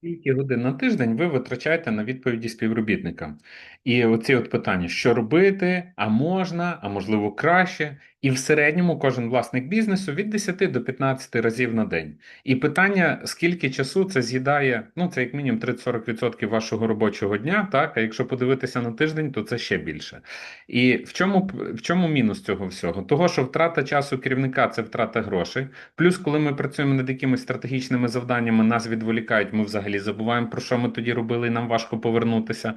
Скільки годин на тиждень ви витрачаєте на відповіді співробітникам? І оці от питання, що робити, а можна, а можливо краще. І в середньому кожен власник бізнесу від 10 до 15 разів на день. І питання, скільки часу це з'їдає, ну це як мінімум 30-40% вашого робочого дня, так? А якщо подивитися на тиждень, то це ще більше. І в чому, в чому мінус цього всього? Того, що втрата часу керівника це втрата грошей. Плюс, коли ми працюємо над якимись стратегічними завданнями, нас відволікають, ми взагалі забуваємо, про що ми тоді робили, і нам важко повернутися.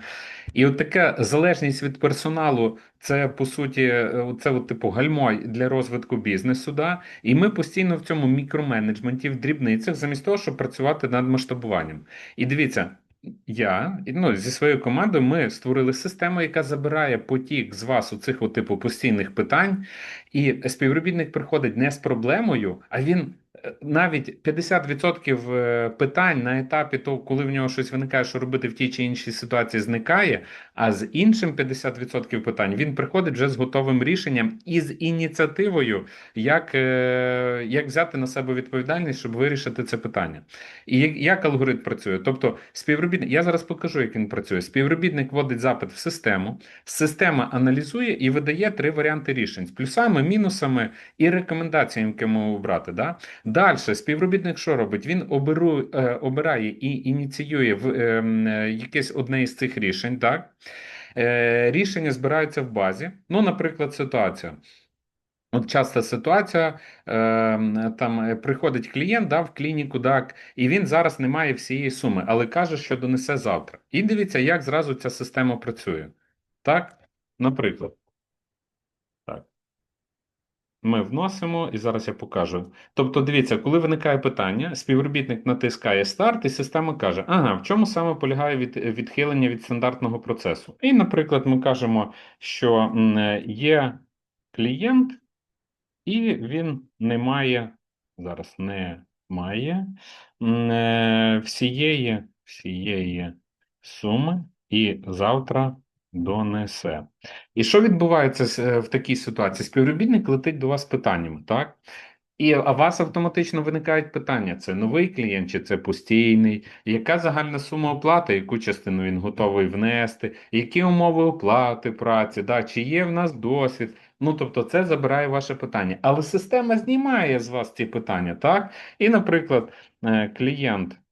І от така залежність від персоналу, це по суті, е, це от, типу гальмо для розвитку бізнесу. Да? І ми постійно в цьому мікроменеджменті, в дрібницях, замість того, щоб працювати над масштабуванням. І дивіться. Я ну, зі своєю командою ми створили систему, яка забирає потік з вас у цих типу постійних питань, і співробітник приходить не з проблемою, а він навіть 50% е, питань на етапі того, коли в нього щось виникає, що робити в тій чи іншій ситуації, зникає. А з іншим 50% питань він приходить вже з готовим рішенням і з ініціативою, як, е, як взяти на себе відповідальність, щоб вирішити це питання. І як, алгоритм працює? Тобто, співробітник, я зараз покажу, як він працює. Співробітник вводить запит в систему, система аналізує і видає три варіанти рішень з плюсами, мінусами і рекомендаціями, які йому обрати. Да? Далі співробітник що робить? Він оберу, е, обирає і ініціює в, е, е, якесь одне із цих рішень. Так? Е, рішення збираються в базі. Ну, наприклад, ситуація. От часто ситуація, е, там е, приходить клієнт да, в клініку, так, і він зараз не має всієї суми, але каже, що донесе завтра. І дивіться, як зразу ця система працює. Так, наприклад. Ми вносимо, і зараз я покажу. Тобто, дивіться, коли виникає питання, співробітник натискає старт, і система каже: ага, в чому саме полягає від, відхилення від стандартного процесу. І, наприклад, ми кажемо, що є клієнт. І він не має, зараз не має е, всієї, всієї суми і завтра донесе. І що відбувається е, в такій ситуації? Співробітник летить до вас з питаннями, так? І а вас автоматично виникають питання: це новий клієнт чи це постійний? Яка загальна сума оплати, яку частину він готовий внести? Які умови оплати праці? Да? Чи є в нас досвід? Ну, тобто, це забирає ваше питання. Але система знімає з вас ці питання, так? І, наприклад, е, клієнт.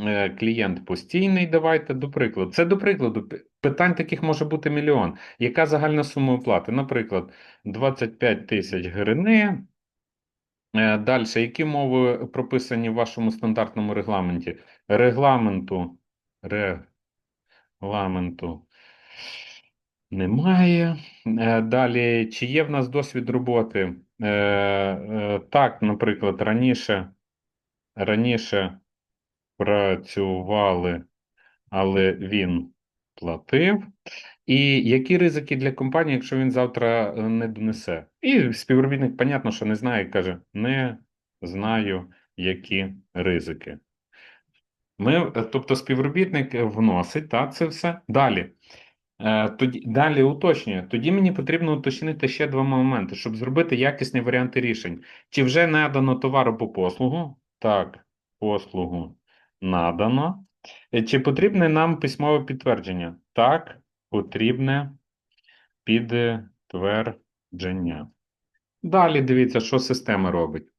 Е, Клієнт постійний, давайте до прикладу. Це до прикладу. Питань таких може бути мільйон. Яка загальна сума оплати? Наприклад, 25 тисяч гривень. Далі, які мови прописані в вашому стандартному регламенті? Регламенту. Регламенту немає. Е, Далі, чи є в нас досвід роботи? Е, Так, наприклад, раніше, раніше працювали, але він платив. І які ризики для компанії, якщо він завтра е, не донесе? І співробітник, понятно, що не знає, каже: не знаю, які ризики. Ми, е, тобто, співробітник вносить так, це все. Далі. Е, Тоді далі уточнює. Тоді мені потрібно уточнити ще два моменти, щоб зробити якісні варіанти рішень. Чи вже надано товар або послугу? Так, послугу надано. Е, Чи потрібне нам письмове підтвердження? Так, потрібне підтвердження. Далі дивіться, що система робить.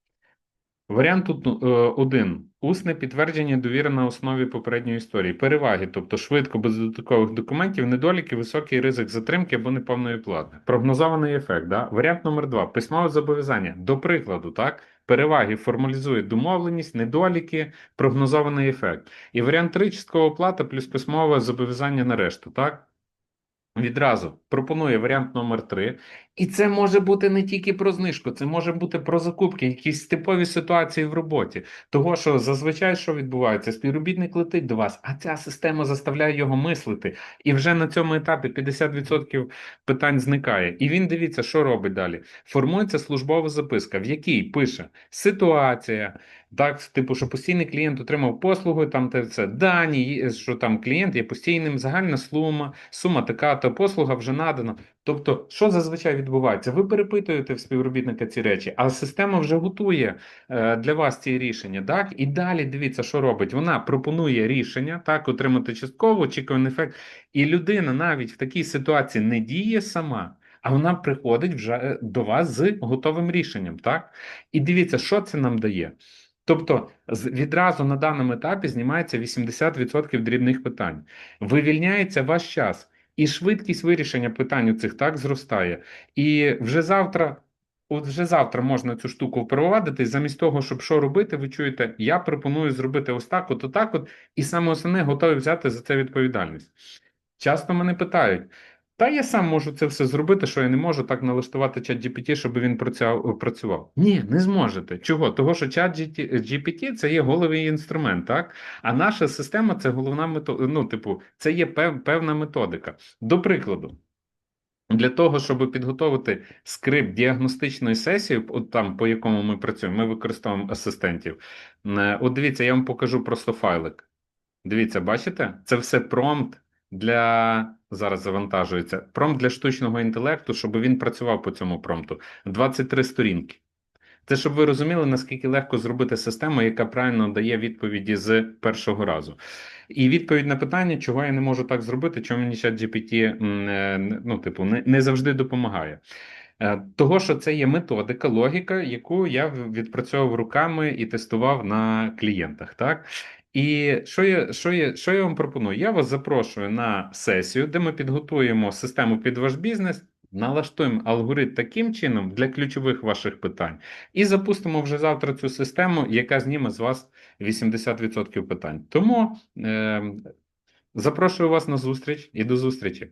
Варіант е, один. Усне підтвердження довіри на основі попередньої історії. Переваги, тобто швидко, без додаткових документів, недоліки, високий ризик затримки або неповної плати. Прогнозований ефект. Да? Варіант номер два. Письмове зобов'язання. До прикладу, так? Переваги формалізує домовленість, недоліки, прогнозований ефект. І варіант три часткова оплата плюс письмове зобов'язання на решту, так? Відразу пропонує варіант номер 3 і це може бути не тільки про знижку, це може бути про закупки, якісь типові ситуації в роботі. Того, що зазвичай що відбувається, співробітник летить до вас, а ця система заставляє його мислити. І вже на цьому етапі 50% питань зникає. І він дивіться, що робить далі. Формується службова записка, в якій пише ситуація. Так, типу, що постійний клієнт отримав послугу, там те це дані, що там клієнт є постійним, загальна сума, сума така, та послуга вже надана. Тобто, що зазвичай відбувається? Ви перепитуєте в співробітника ці речі, а система вже готує е, для вас ці рішення. Так, і далі дивіться, що робить. Вона пропонує рішення, так, отримати частково, очікуваний ефект. І людина навіть в такій ситуації не діє сама. А вона приходить вже е, до вас з готовим рішенням, так? І дивіться, що це нам дає. Тобто, відразу на даному етапі знімається 80% дрібних питань, вивільняється ваш час, і швидкість вирішення питань у цих так зростає. І вже завтра, от вже завтра можна цю штуку впровадити, замість того, щоб що робити, ви чуєте, я пропоную зробити ось так, от, отак, от, і саме основне готові взяти за це відповідальність. Часто мене питають. Та я сам можу це все зробити, що я не можу так налаштувати чат GPT, щоб він працював. Ні, не зможете. Чого? Того, що чат GPT – це є головний інструмент, так? А наша система це головна методика. Ну, типу, це є пев- певна методика. До прикладу. Для того, щоб підготовити скрипт діагностичної сесії, от там по якому ми працюємо, ми використовуємо асистентів. Е, От дивіться, я вам покажу просто файлик. Дивіться, бачите? Це все промпт для зараз завантажується. Промпт для штучного інтелекту, щоб він працював по цьому промпту. 23 сторінки. Це щоб ви розуміли, наскільки легко зробити систему, яка правильно дає відповіді з першого разу. І відповідь на питання, чого я не можу так зробити, чому мені чат GPT е, ну, типу, не, не завжди допомагає. Е, Того, що це є методика, логіка, яку я відпрацьовував руками і тестував на клієнтах. Так? І що я, що, я, що я вам пропоную? Я вас запрошую на сесію, де ми підготуємо систему під ваш бізнес, налаштуємо алгоритм таким чином для ключових ваших питань, і запустимо вже завтра цю систему, яка зніме з вас 80% питань. Тому е, запрошую вас на зустріч і до зустрічі.